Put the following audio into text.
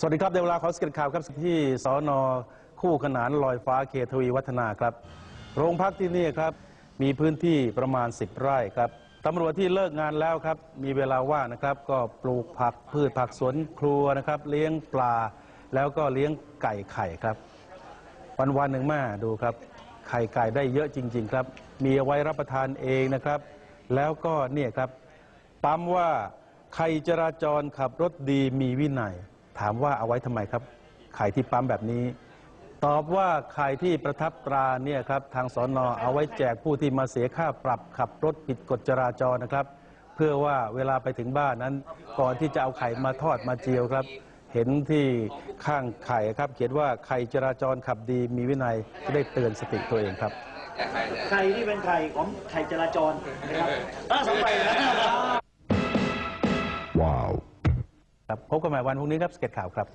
สวัสดีครับในเวลาของสเก็ตข่าวครับที่สอนอคู่ขนานลอยฟ้าเขตทวีวัฒนาครับ โรงพักที่นี่ครับ มีพื้นที่ประมาณ 10 ไร่ครับตำรวจที่เลิกงานแล้วครับ มีเวลาว่างนะครับ ก็ปลูกผักพืชผักสวนครัวนะครับ เลี้ยงปลา แล้วก็เลี้ยงไก่ไข่ครับ วันวันหนึ่งแม่ดูครับ ไข่ไก่ได้เยอะจริง ๆ ครับ มีเอาไว้รับประทานเองนะครับ แล้วก็เนี่ยครับปั๊มว่าใครจราจรขับรถดีมีวินัย ถามว่าเอาไว้ทำไมครับไข่ที่ปั๊มแบบนี้ ตอบว่าไข่ที่ประทับตราเนี่ยครับทางสอนอเอาไว้แจกผู้ที่มาเสียค่าปรับขับรถผิดกฎจราจรนะครับ เพื่อว่าเวลาไปถึงบ้านนั้น ก่อนที่จะเอาไข่มาทอดมาเจียวครับ เห็นที่ข้างไข่ครับ เขียนว่าไข่จราจรขับดีมีวินัยจะได้เตือนสติตัวเองครับไข่ที่เป็นไข่ของไข่จราจรนะครับอ่าสองใบนะ ครับพบกันใหม่วันพรุ่งนี้ครับสเก็ตข่าวครับ